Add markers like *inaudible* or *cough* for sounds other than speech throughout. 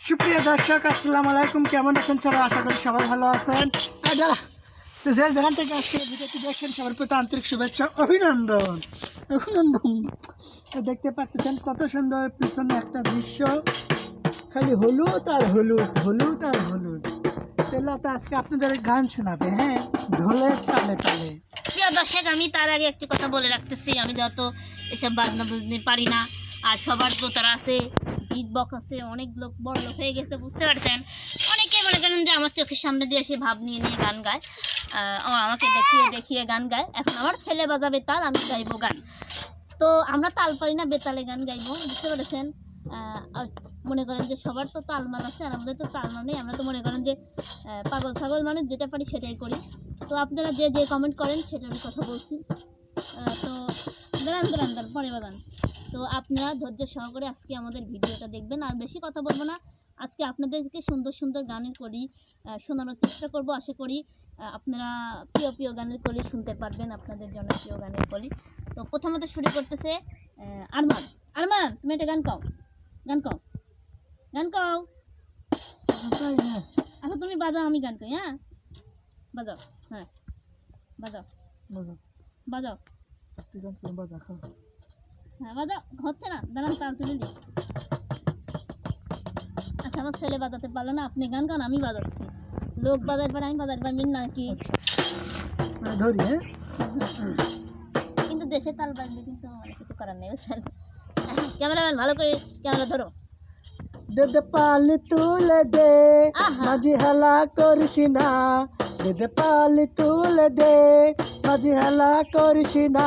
সুপ্রিয় দর্শক আলাইকুম। কেমন আছেন সবাই? আশা করি সবাই ভালো আছেন। যারা থেকে আজকে ভিডিওটি দেখছেন, সবার প্রতি আন্তরিক শুভেচ্ছা, অভিনন্দন। অভিনন্দন। দেখতে পাচ্ছেন কত সুন্দর পিছনে একটা দৃশ্য। খালি হলুদ আর হলুদ হলুদ আর হলুদ। আজকে আপনাদের গান শোনাবে হ্যাঁ? দর্শক, আমি তার আগে একটি কথা বলে রাখতেছি। আমি যত এসব বাজনা বুঝতে পারি না, আর সবার তো তারা আছে। বিট বক্স আছে, অনেক লোক বড় লোক হয়ে গেছে, বুঝতে পারছেন? অনেকে মনে করেন যে আমার চোখের সামনে দিয়ে এসে ভাব নিয়ে নিয়ে গান গায়। আমাকে দেখিয়ে দেখিয়ে গান গায়। এখন আমার ছেলে বাজাবে তাল, আমি গাইবো গান। তো আমরা তাল পারি না, বেতালে গান গাইবো, বুঝতে পেরেছেন? মনে করেন যে সবার তো তালমাল আছে, আর আমাদের তো তালমাল নেই। আমরা তো মনে করেন যে পাগল ছাগল মানুষ, যেটা পারি সেটাই করি। তো আপনারা যে যে কমেন্ট করেন সেটা আমি কথা বলছি। তো দাঁড়ান দাঁড়ান দাঁড়ান, পরে বাগান তো আপনারা ধৈর্য সহকারে আজকে আমাদের ভিডিওটা দেখবেন। আর বেশি কথা বলব না। আজকে আপনাদেরকে সুন্দর সুন্দর গানের করি শোনানোর চেষ্টা করব। আশা করি আপনারা প্রিয় প্রিয় গানের কলি শুনতে পারবেন আপনাদের জনপ্রিয় গানের কলি। তো প্রথমত শুরু করতেছে আরমান। আরমান তুমি একটা গান কও। গান কও। গান কও। আচ্ছা তুমি বাজাও আমি গান কই হ্যাঁ? বাজাও হ্যাঁ। বাজাও। বাজাও। বাজাও। বাজাও হচ্ছে না। দাঁড়ান তাল তুলে দিই আচ্ছা আমার ছেলে বাজাতে পারল না আপনি গান গান আমি বাজাচ্ছি। লোক বাজার পারে আমি বাজাতে পারবেন নাকি মানে ধরি হ্যাঁ? কিন্তু দেশে তাল বাজবে কিন্তু কিছু করার নেই বুঝছেন ক্যামেরাম্যান ভালো করে ক্যামেরা ধরো। দে দে পালি তুলে দে। মাঝি হেলা করিস না। দে দে পালি তুলে দে মাঝি হেলা করিস না।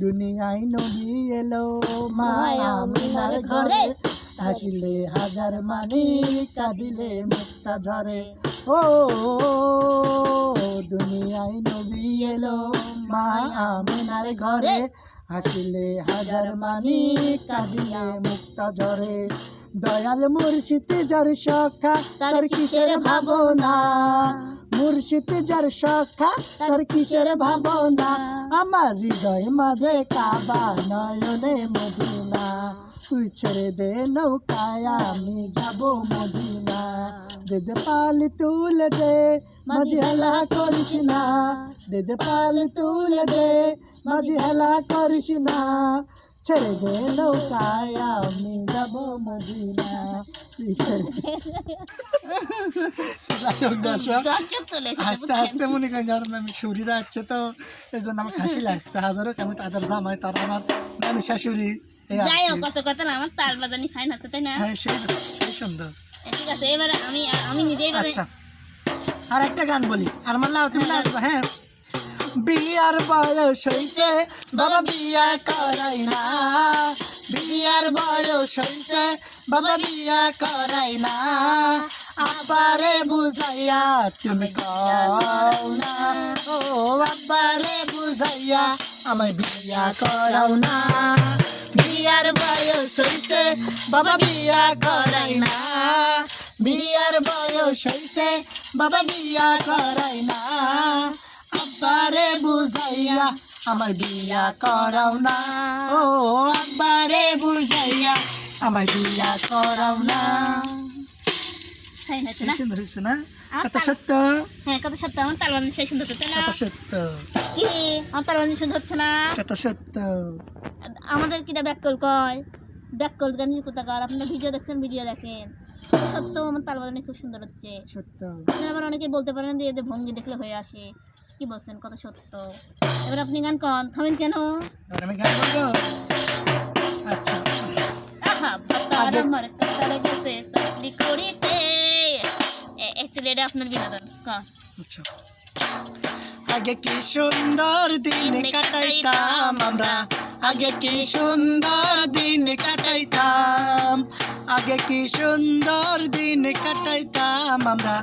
দুনিয়ায় নবী এলো মায়া মিনার ঘরে। হাসিলে হাজার মানি কাঁদিলে মুক্তা ঝরে। ও দুনিয়ায় নবী এলো মায়া মিনার ঘরে। হাসিলে হাজার মানি কাঁদিলে মুক্তা ঝরে। দয়াল মুর্শিদ যার সখা তার কিসের ভাবনা? মুর্শিদ যার সখা, তার কিসের ভাবনা? আমার হৃদয় মাঝে কাবা নয়নে মদিনা। তুই ছেড়ে দে নৌকায়, আমি যাব মদিনা। দে দে পালি তুলে দে, মাঝি হেলা করিস না। দে দে পালি তুলে দে, মাঝি হেলা করিস না। ছেড়ে দে নৌকায় আমি যাব মদিনা। দর্শক দর্শক হাসতে হাসতে মনে করেন যখন আমি শরীরে আসছে তো এই জন্য আমার হাসি লাগছে। হাজারো আমি তাদের জামাই তারা আমার মানে শাশুড়ি আর যাই হোক কত কথা না আমার তাল বাজানি ফাইন হচ্ছে তাই না? হ্যাঁ সেই সেই সুন্দর। ঠিক আছে এবারে আমি আমি নিজেই আচ্ছা। আর একটা গান বলি। আর মাল্লা তুমি নাচবা হ্যাঁ? বিয়ার বয়স হইছে, বাবা বিয়া করাই না। বিয়ার বয়স হইছে, বাবা বিয়া করাই না। আবারে বুঝাইয়া তুমি কও না। ও আবারে বুঝাইয়া আমায় বিয়া করাও না। বিয়ার বয়স হইছে, বাবা বিয়া করাই না। বিয়ার বয়স হইছে, বাবা বিয়া করাই না। আব্বারে বুঝাইয়া আমার বিয়া করাও না। ও আব্বারে বুঝাইয়া আমার বিয়া করাও না। সুন্দর হয়েছে কথা সত্য? হ্যাঁ কত সত্য আমার তাল বাজানি সুন্দর হচ্ছে না? কথা সত্য। কি আমার সুন্দর হচ্ছে না। কথা সত্য। আমাদের কিটা ব্যাককল কয়? ব্যাককল কোথাকার আপনারা ভিডিও দেখছেন ভিডিও দেখেন। সত্য আমার বাজানি খুব সুন্দর হচ্ছে। সত্য। আবার অনেকে বলতে পারেন যে এদের ভঙ্গি দেখলে হয়ে আসে। কি বলছেন? কত সত্য। এবার আপনি গান কন। থামেন কেন? আমি গান বলব? আচ্ছা। আহা ভাতার আগে- আমার কাতার গেছে। চাকরি করিতে। অ্যাকচুয়ালি এটা আপনার বিনোদন। কন আচ্ছা। আগে কি সুন্দর দিন কাটাইতাম। আমরা? আগে কি সুন্দর দিন কাটাইতাম? আগে কি সুন্দর দিন কাটাইতাম আমরা?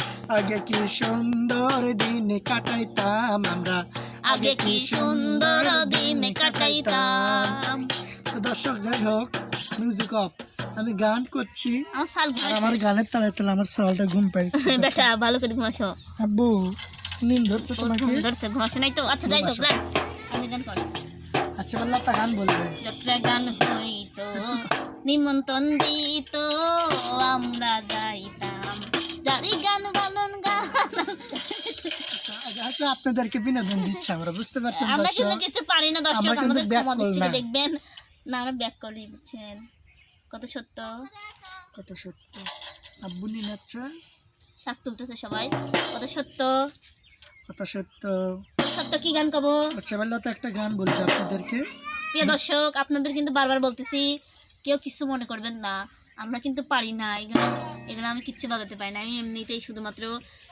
আগে কি সুন্দর দিন কাটাইতাম আমরা? আগে কি সুন্দর দিন কাটাইতাম? দর্শক যাই হোক মিউজিক অফ আমি গান করছি। আমার আর আমার গানের তালে তালে আমার সালটা ঘুম পাইছে *laughs* বেটা ভালো করে ঘুমাসো। আব্বু নিন ধরছে তোমাকে? ধরছে ঘুমাসো নাই তো? আচ্ছা যাই হোক আমি গান কর আচ্ছা বললা তা গান বলবে। যাত্রা গান হইতো। নিমন্ত্রণ দিত আমরা যাইতাম। যারি গান বানন গান। আচ্ছা আপনাদেরকে বিনোদন দিচ্ছে আমরা বুঝতে পারছেন আমরা কিন্তু কিছু পারি না দর্শক আমরা কিন্তু আমাদের ক্ষমা দৃষ্টিতে দেখবেন। না আমরা ব্যাক করি বুঝছেন কত সত্য? কত সত্য? আব্বু নিন আচ্ছা শাক তুলতেছে সবাই। কত সত্য? কত সত্য? সত্য কি গান কব? আচ্ছা বললা তো একটা গান বলবে আপনাদেরকে। প্রিয় দর্শক আপনাদের কিন্তু বারবার বলতেছি কেউ কিছু মনে করবেন না। আমরা কিন্তু পারি না এগুলো এগুলো আমি কিচ্ছু বাজাতে পারি না। আমি এমনিতেই শুধুমাত্র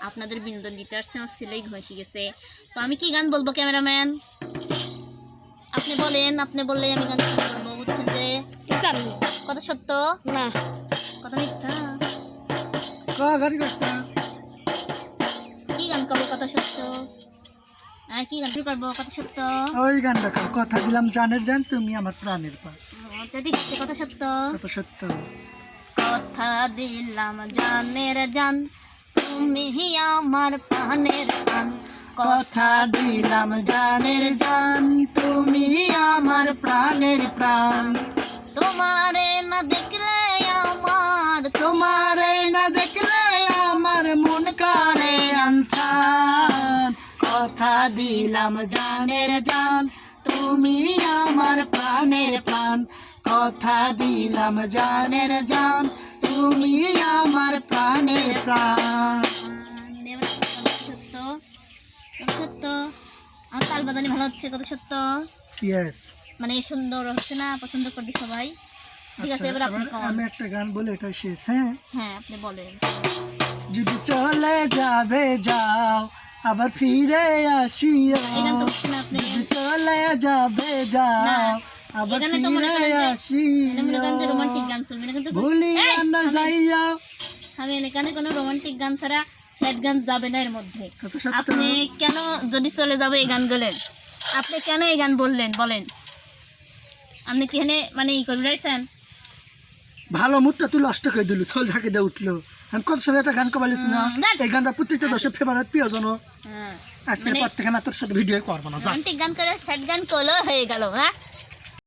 আপনাদের বিনোদন দিতে আসছি আমার ছেলেই ঘষি গেছে। তো আমি কি গান বলব ক্যামেরাম্যান? আপনি বলেন আপনি বললে আমি গান বলব বুঝছেন যে? কত সত্য? না। কত মিথ্যা? ক গান গান করব কথা সত্য? হ্যাঁ কি গান করব কত সত্য? ওই কর কথা দিলাম জানের জান তুমি আমার প্রাণের পা। ঠিক কত সত্য। কত সত্য। কথা দিলাম জানের জান তুমি আমার প্রাণের প্রাণ। কথা দিলাম জানের জান তুমি আমার প্রাণের প্রাণ। তোমারে না দেখলে আমার তোমারে না দেখলে আমার মন করে আনসান কথা দিলাম জানের জান তুমি আমার প্রাণের প্রাণ। কথা দিলাম জানের জান তুমি আমার প্রাণের প্রাণ। সত্য সত্য আমার তাল বাদানি ভালো হচ্ছে কত সত্য ইয়েস মানে সুন্দর হচ্ছে না পছন্দ করবি সবাই। ঠিক আছে এবার আপনি আমি একটা গান বলে এটা শেষ হ্যাঁ? হ্যাঁ আপনি বলেন। যদি চলে যাবে যাও আবার ফিরে আসিও। যদি চলে যাবে যাও আবার এখানে তো ফিরে করেন যে- আসিও করেন যে রোমান্টিক গান চলবে না কিন্তু ভুলি না যাইয়া। আমি এখানে কোনো রোমান্টিক গান ছাড়া স্যাড গান যাবে না এর মধ্যে। আপনি কেন যদি চলে যাবে এই গান আপনি কেন এই গান বললেন? বলেন। আপনি কি এখানে মানে ই রাইছেন ভালো মুডটা তুই নষ্ট করে দিল সোল ঝাঁকে দিয়ে উঠল। আমি কত সময় একটা গান কবালিস না এই গানটা প্রত্যেকটা দশের ফেভারিট প্রিয়জন হ্যাঁ। আজকের মানে- পর থেকে তোর সাথে ভিডিও করব না গান করে স্যাড গান করলেও হয়ে গেল হ্যাঁ?